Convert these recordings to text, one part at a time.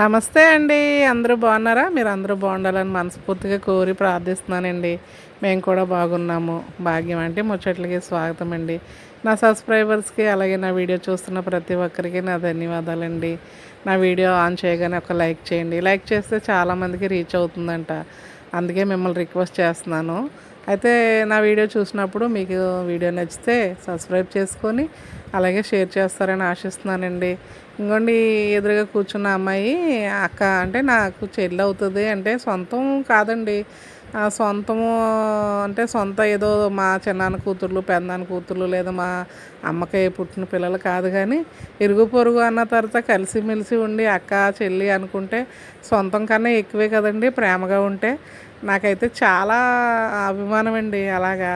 నమస్తే అండి. అందరూ బాగున్నారా? మీరు అందరూ బాగుండాలని మనస్ఫూర్తిగా కోరి ప్రార్థిస్తున్నానండి. మేము కూడా బాగున్నాము. భాగ్యం అంటే ముచ్చట్లకి స్వాగతం అండి. నా సబ్స్క్రైబర్స్కి అలాగే నా వీడియో చూస్తున్న ప్రతి ఒక్కరికి నా ధన్యవాదాలండి. నా వీడియో ఆన్ చేయగానే ఒక లైక్ చేయండి. లైక్ చేస్తే చాలామందికి రీచ్ అవుతుందంట. అందుకే మిమ్మల్ని రిక్వెస్ట్ చేస్తున్నాను. అయితే నా వీడియో చూసినప్పుడు మీకు వీడియో నచ్చితే సబ్స్క్రైబ్ చేసుకొని అలాగే షేర్ చేస్తారని ఆశిస్తున్నానండి. ఇంకోండి ఎదురుగా కూర్చున్న అమ్మాయి అక్క అంటే నాకు చెల్లి అవుతుంది అంటే సొంతం కాదండి. సొంతము అంటే సొంత ఏదో మా చిన్నాన్న కూతుర్లు పెద్దనాన్న కూతుర్లు లేదా మా అమ్మకి పుట్టిన పిల్లలు కాదు కానీ ఇరుగు పొరుగు అన్న తర్వాత కలిసిమెలిసి ఉండి అక్క చెల్లి అనుకుంటే సొంతం కన్నా ఎక్కువే కదండి ప్రేమగా ఉంటే. నాకైతే చాలా అభిమానం అండి అలాగా.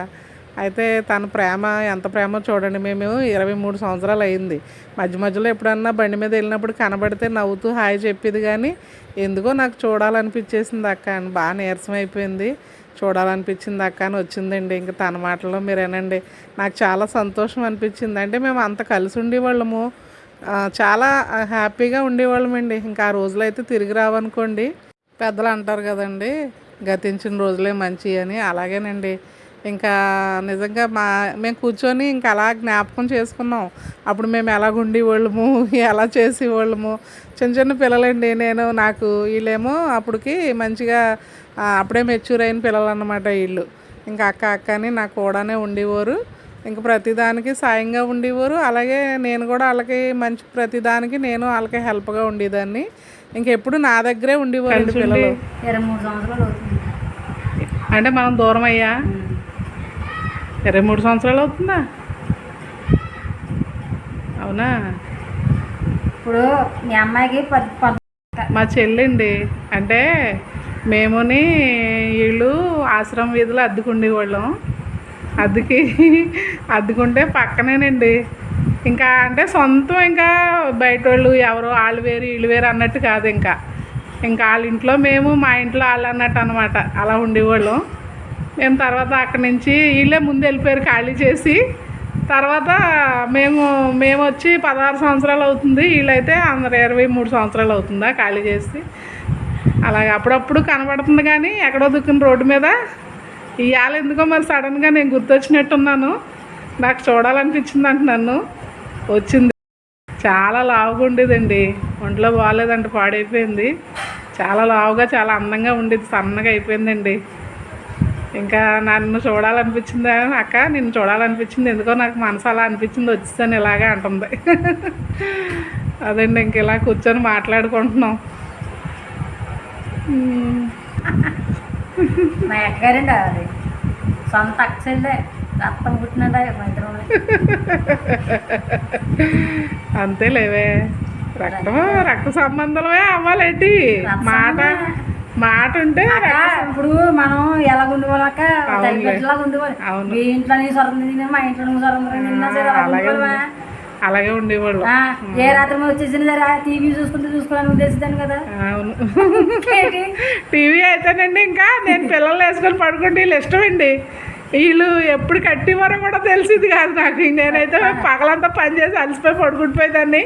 అయితే తన ప్రేమ ఎంత ప్రేమో చూడండి మేము. ఇరవై మూడు సంవత్సరాలు అయింది. మధ్య మధ్యలో ఎప్పుడన్నా బండి మీద వెళ్ళినప్పుడు కనబడితే నవ్వుతూ హాయ్ చెప్పేది కానీ ఎందుకో నాకు చూడాలనిపించేసింది అక్క అని బాగా నీరసం అయిపోయింది. చూడాలనిపించింది అక్క అని వచ్చిందండి. ఇంకా తన మాటల్లో మీరేనండి నాకు చాలా సంతోషం అనిపించింది. అంటే మేము అంత కలిసి ఉండేవాళ్ళము. చాలా హ్యాపీగా ఉండేవాళ్ళమండి. ఇంకా ఆ రోజులు అయితే తిరిగి రావనుకోండి. పెద్దలు అంటారు కదండి గతించిన రోజులే మంచి అని. అలాగేనండి. ఇంకా నిజంగా మా మేము కూర్చొని ఇంకా అలా జ్ఞాపకం చేసుకున్నాం. అప్పుడు మేము ఎలాగ ఉండేవాళ్ళము ఎలా చేసేవాళ్ళము. చిన్న చిన్న పిల్లలండి నేను నాకు వీళ్ళేమో అప్పటికి మంచిగా అప్పుడే మెచ్యూర్ అయిన పిల్లలు అన్నమాట వీళ్ళు. ఇంకా అక్క అక్క అని నాకు కూడానే ఉండేవారు. ఇంకా ప్రతిదానికి సాయంగా ఉండేవారు. అలాగే నేను కూడా వాళ్ళకి మంచి ప్రతిదానికి నేను వాళ్ళకి హెల్ప్గా ఉండేదాన్ని. ఇంకెప్పుడు నా దగ్గరే ఉండేవారు పిల్లలు. అంటే మనం దూరం అయ్యా ఇరవై మూడు సంవత్సరాలు అవుతుందా? అవునా? ఇప్పుడు మీ అమ్మాయికి మా చెల్లిండి. అంటే మేముని వీళ్ళు ఆశ్రమం వీధిలో అద్దెకుండేవాళ్ళం అద్దెకి అద్దెకుంటే పక్కనేనండి. ఇంకా అంటే సొంతం ఇంకా బయట వాళ్ళు ఎవరో వాళ్ళు వేరు వీళ్ళు వేరు అన్నట్టు కాదు ఇంకా. ఇంకా వాళ్ళ ఇంట్లో మేము మా ఇంట్లో వాళ్ళు అన్నట్టు అనమాట అలా ఉండేవాళ్ళం. మేము తర్వాత అక్కడి నుంచి వీళ్ళే ముందు వెళ్ళిపోయారు ఖాళీ చేసి. తర్వాత మేము మేము వచ్చి పదహారు సంవత్సరాలు అవుతుంది. వీళ్ళైతే అందరు ఇరవై మూడు సంవత్సరాలు అవుతుందా ఖాళీ చేసి. అలాగే అప్పుడప్పుడు కనబడుతుంది కానీ ఎక్కడో దుక్కిన రోడ్డు మీద. ఇవాళ ఎందుకో మరి సడన్గా నేను గుర్తొచ్చినట్టున్నాను. నాకు చూడాలనిపించింది అంట నన్ను. వచ్చింది. చాలా లావుగా ఉండేదండి. ఒంట్లో బాగాలేదంట పాడైపోయింది. చాలా లావుగా చాలా అందంగా ఉండేది. సన్నగా అయిపోయిందండి. ఇంకా నన్ను చూడాలనిపించింది? అక్క నిన్ను చూడాలనిపించింది ఎందుకో నాకు మనసు అలా అనిపించింది వచ్చేసాను ఇలాగే అంటుంది. అదండి ఇంక ఇలా కూర్చొని మాట్లాడుకుంటున్నాం. మా అక్కగారండి అది. సొంత రక్తం పుట్టినదా మా ఇద్దరం. అంతే లేవే రక్తం రక్త సంబంధమే? అవ్వాలేంటి? మాట మాట ఉంటే ఇప్పుడు మనం ఎలా ఉండేవాళ్ళం అక్క అవునులే. తల్లి బిడ్డలాగా ఉండేవాళ్ళు అవును. మీ ఇంట్లో తిన్నా మా ఇంట్లో తిన్నా సరే అలాగే ఉండేవాళ్ళు. ఏ రాత్రి వచ్చేసినా సరే టీవీ చూసుకుంటూ చూసుకోవాలని ఉద్దేశిస్తాను కదా. అవును? టీవీ అయితేనండి ఇంకా నేను పిల్లలు వేసుకొని పడుకుంటే వీళ్ళు ఇష్టమండి. వీళ్ళు ఎప్పుడు కట్టివారో కూడా తెలిసింది కాదు నాకు. నేనైతే పగలంతా పని చేసి అలసిపోయి పడుకుంటుపోయేదాన్ని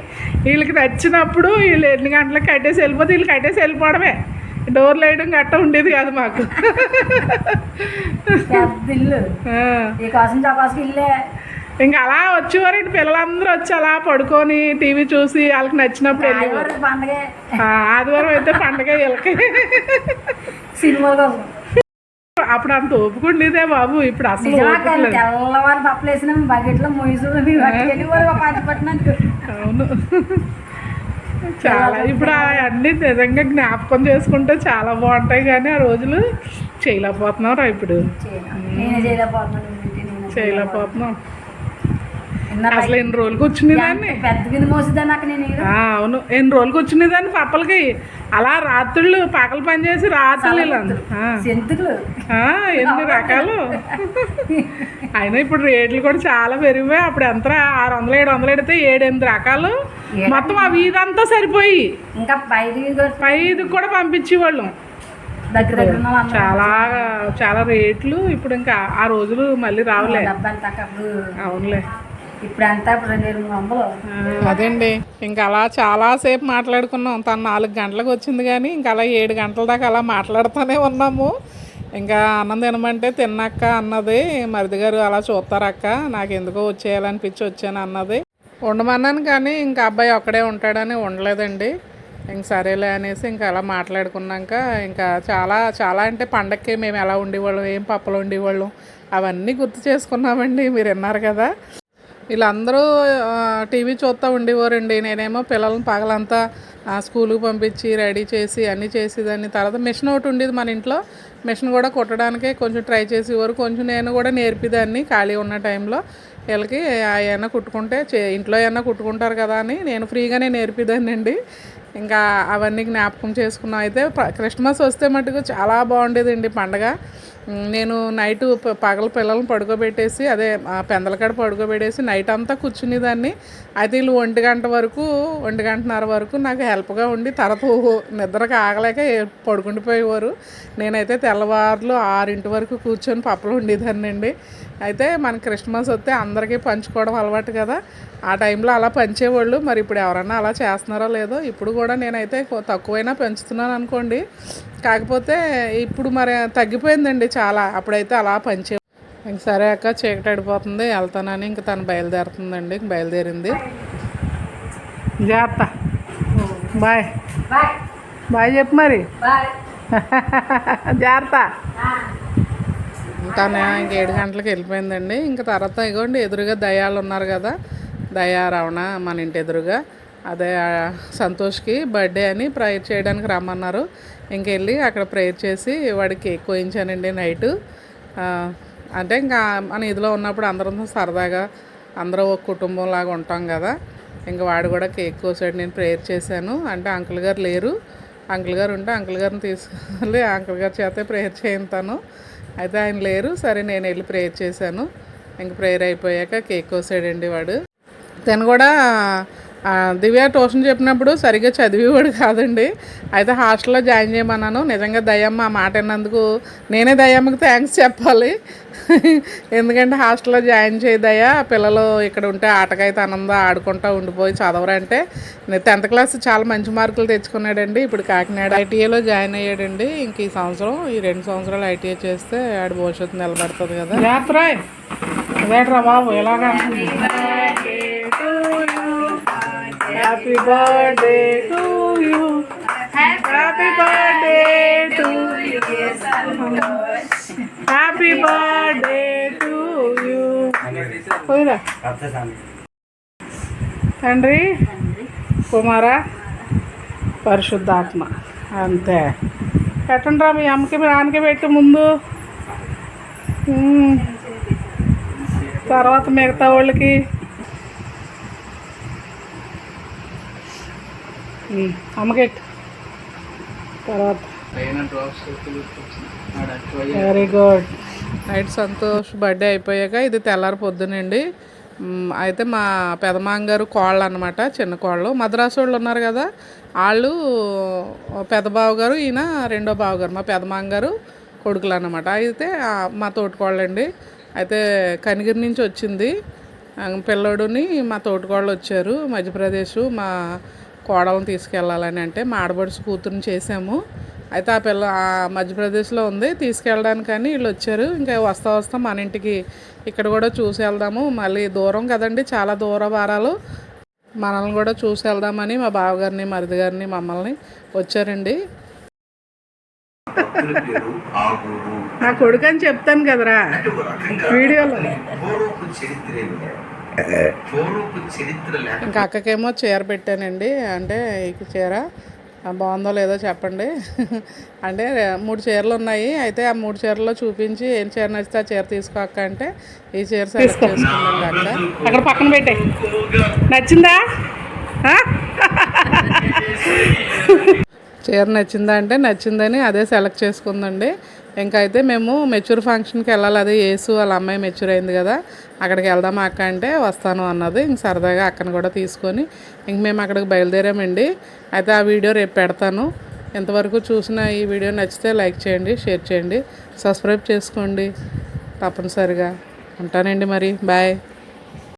వీళ్ళకి నచ్చినప్పుడు వీళ్ళు ఎన్ని గంటలకు కట్టేసి వెళ్ళిపోతే వీళ్ళు కట్టేసి వెళ్ళిపోవడమే. డోర్లు వేయడం గట్ట ఉండేది కాదు మాకు. పెద్ద ఇల్లు. ఆ, ఈ కోసం చపాసుకి ఇల్లే. ఇంకా అలా వచ్చేవారండి పిల్లలందరూ వచ్చి అలా పడుకొని టీవీ చూసి వాళ్ళకి నచ్చినప్పుడు వెళ్ళేవారు ఆదివారం అయితే పండగ వీళ్ళకి. అప్పుడు అంత ఒప్పుకుండేదే బాబు ఇప్పుడు అసలు. తెల్లవారు బకెట్లో అవును. చాలా ఇప్పుడు అన్నీ నిజంగా జ్ఞాపకం చేసుకుంటే చాలా బాగుంటాయి కానీ ఆ రోజులు చేయలేకపోతున్నాం రా ఇప్పుడు. చేయలేకపోతున్నాం. అసలు ఎన్ని రోజులకి వచ్చినదాన్ని ఎంత పెద్ద గిన్నె మోసిదాన్ని అక్క నేను ఈడ. ఆ, అవును. ఎన్ని రోజులకి వచ్చినదాన్ని పప్పలకి? అలా రాత్రుళ్ళు పగలు పని చేసి రాత్రులు ఇలా. ఎన్ని రకాలు? అయినా ఇప్పుడు రేట్లు కూడా చాలా పెరిగిపోయి అప్పుడు ఎంత ఆరు వందలు ఏడు వందలు ఎడితే ఏడు ఎనిమిది రకాలు. మొత్తం అవి ఇదంతా సరిపోయి. ఇంకా పైది కూడా పంపించేవాళ్ళం. దగ్గర చాలా చాలా రేట్లు. ఇప్పుడు ఇంకా ఆ రోజులు మళ్ళీ రావులే. అవునులే. ఇప్పుడు అంతా ఇప్పుడు రెండు వేల మూడు వందలు. అదండి. ఇంకా అలా చాలాసేపు మాట్లాడుకున్నాం. తను నాలుగు గంటలకు వచ్చింది కానీ ఇంకా అలా ఏడు గంటల దాకా అలా మాట్లాడుతూనే ఉన్నాము. ఇంకా అన్నం తినమంటే తిన్నాక అన్నది. మరిది గారు అలా చూస్తారక్క. నాకు ఎందుకో వచ్చేయాలనిపించి వచ్చాను అన్నది. ఉండమన్నాను కానీ ఇంకా అబ్బాయి ఒక్కడే ఉంటాడని ఉండలేదండి. ఇంక సరేలే అనేసి ఇంకా అలా మాట్లాడుకున్నాక ఇంకా చాలా చాలా అంటే పండక్కి మేము ఎలా ఉండేవాళ్ళం ఏం పప్పలు ఉండేవాళ్ళం అవన్నీ గుర్తు చేసుకున్నామండి. మీరు విన్నారు కదా. వీళ్ళందరూ టీవీ చూస్తూ ఉండేవారండి. నేనేమో పిల్లల్ని పగలంతా స్కూల్కి పంపించి రెడీ చేసి అన్నీ చేసేదాన్ని. తర్వాత మిషన్ ఒకటి ఉండేది మన ఇంట్లో. మిషన్ కూడా కుట్టడానికే కొంచెం ట్రై చేసేవారు. కొంచెం నేను కూడా నేర్పిదాన్ని ఖాళీ ఉన్న టైంలో వీళ్ళకి ఏమైనా కుట్టుకుంటే చే ఇంట్లో ఏమైనా కుట్టుకుంటారు కదా అని నేను ఫ్రీగానే నేర్పిదానండి అండి ఇంకా అవన్నీ జ్ఞాపకం చేసుకున్నాం. అయితే క్రిస్మస్ వస్తే మటుకు చాలా బాగుండేదండి పండగ. నేను నైట్ పగల పిల్లల్ని పడుకోబెట్టేసి అదే పెందల పెందలకాడ పడుకోబెట్టేసి నైట్ అంతా కూర్చునేదాన్ని. అయితే వీళ్ళు ఒంటి గంట వరకు ఒంటి గంటన్నర వరకు నాకు హెల్ప్గా ఉండి తర్వాత నిద్రకు ఆగలేక పడుకుండిపోయేవారు. నేనైతే తెల్లవారులు ఆరింటి వరకు కూర్చొని పప్పలు ఉండేదాన్ని అండి అయితే మన క్రిస్మస్ వస్తే అందరికీ పంచుకోవడం అలవాటు కదా. ఆ టైంలో అలా పంచేవాళ్ళు. మరి ఇప్పుడు ఎవరన్నా అలా చేస్తున్నారో లేదో ఇప్పుడు కూడా నేనైతే తక్కువైనా పెంచుతున్నాను అనుకోండి. కాకపోతే ఇప్పుడు మరి తగ్గిపోయిందండి చాలా. అప్పుడైతే అలా పంచే ఇంక సరే అక్క చీకటి అడిపోతుంది వెళ్తానని ఇంక తను బయలుదేరుతుందండి. ఇంక బయలుదేరింది. జాగ్రత్త. బాయ్. బాయ్. చెప్పు మరి. జాగ్రత్త. తను ఇంక ఏడు గంటలకు వెళ్ళిపోయిందండి. ఇంక తర్వాత ఇగోండి ఎదురుగా దయాలు ఉన్నారు కదా. దయా రవణ మన ఇంటి ఎదురుగా. అదే సంతోష్కి బర్త్డే అని ప్రేయర్ చేయడానికి రమ్మన్నారు. ఇంకెళ్ళి అక్కడ ప్రేయర్ చేసి వాడికి కేక్ కోయించానండి నైటు అంటే ఇంకా మన ఇదిలో ఉన్నప్పుడు అందరం సరదాగా అందరూ ఒక కుటుంబం లాగా ఉంటాం కదా. ఇంకా వాడు కూడా కేక్ కోసాడు నేను ప్రేయర్ చేశాను. అంటే అంకుల్ గారు లేరు. అంకుల్ గారు ఉంటే అంకుల్ గారిని తీసుకెళ్ళి అంకుల్ గారి చేతే ప్రేయర్ చేయింతాను అయితే ఆయన లేరు. సరే నేను వెళ్ళి ప్రేయర్ చేశాను. ఇంక ప్రేయర్ అయిపోయాక కేక్ కోసాడండి వాడు. తను కూడా దివ్య ట్యూషన్ చెప్పినప్పుడు సరిగ్గా చదివేవాడు కాదండి. అయితే హాస్టల్లో జాయిన్ చేయమన్నాను. నిజంగా దయ్యమ్మ ఆ మాట విన్నందుకు నేనే దయ్యమ్మకి థ్యాంక్స్ చెప్పాలి. ఎందుకంటే హాస్టల్లో జాయిన్ చేయదయ్యా పిల్లలు ఇక్కడ ఉంటే ఆటకైతే ఆనందం ఆడుకుంటూ ఉండిపోయి చదవరంటే. టెన్త్ క్లాస్ చాలా మంచి మార్కులు తెచ్చుకున్నాడండి. ఇప్పుడు కాకినాడ ఐటీఐలో జాయిన్ అయ్యాడండి. ఇంక ఈ సంవత్సరం ఈ రెండు సంవత్సరాలు ఐటీఐ చేస్తే ఆడి భవిష్యత్తు నిలబడుతుంది కదా. జాగ్రత్త అదేట్రా బాబు ఎలాగా happy birthday to you happy birthday to happy birthday to you పోయిరా. తండ్రి. కుమార. పరిశుద్ధాత్మ. అంతే. పెట్టండి మీ అమ్మకి మీ నాన్నకి పెట్టి ముందు. తర్వాత మిగతా వాళ్ళకి. ఉమ్, అమ్మకెట్టు తర్వాత very good night Santosh birthday అయిపోయాక ఇది తెల్లారి పొద్దునండి. అయితే మా పెదమాంగారు గారు కోళ్ళు అనమాట చిన్న కోళ్ళు. మద్రాసు వాళ్ళు ఉన్నారు కదా వాళ్ళు పెద్ద బావగారు ఈయన రెండో బావగారు మా పెదమాంగారు కొడుకులు అనమాట అయితే మా తోటికోళ్ళండి. అయితే కనిగిరి నుంచి వచ్చింది. పిల్లోడుని మా తోటికోళ్ళు వచ్చారు మధ్యప్రదేశ్ మా కోడలను తీసుకెళ్ళాలని అంటే మా ఆడబడుచు కూతురుని చేసాము. అయితే ఆ పిల్ల ఆ మధ్యప్రదేశ్లో ఉంది తీసుకెళ్ళడానికని వీళ్ళు వచ్చారు. ఇంకా వస్తా వస్తా మన ఇంటికి ఇక్కడ కూడా చూసి వెళ్దాము మళ్ళీ దూరం కదండి చాలా దూర వారాలు మనల్ని కూడా చూసి వెళ్దామని మా బావగారిని మరిది గారిని మమ్మల్ని వచ్చారండి. నా కొడుకు అని చెప్తాను కదరా. వీడియోలో. ఇంకా అక్కకేమో చీర పెట్టానండి. అంటే ఈ చీర బాగుందో లేదో చెప్పండి. అంటే మూడు చీరలు ఉన్నాయి అయితే ఆ మూడు చీరల్లో చూపించి ఏం చీర నచ్చితే ఆ చీర తీసుకో అక్క అంటే ఈ చీర సెలెక్ట్ చేసుకుందండి అక్క. అక్కడ పక్కన పెట్టే. నచ్చిందా? చీర నచ్చిందా అంటే నచ్చిందని అదే సెలెక్ట్ చేసుకుందండి. ఇంకా అయితే మేము మెచ్యూర్ ఫంక్షన్కి వెళ్ళాలి. అదే ఏసు వాళ్ళ అమ్మాయి మెచ్యూర్ అయింది కదా అక్కడికి వెళ్దాం అక్క అంటే వస్తాను అన్నది. ఇంక సరదాగా అక్కను కూడా తీసుకొని ఇంక మేము అక్కడికి బయలుదేరామండి. అయితే ఆ వీడియో రేపు పెడతాను. ఎంతవరకు చూసిన ఈ వీడియో నచ్చితే లైక్ చేయండి షేర్ చేయండి సబ్స్క్రైబ్ చేసుకోండి. తప్పనిసరిగా ఉంటానండి మరి. బాయ్.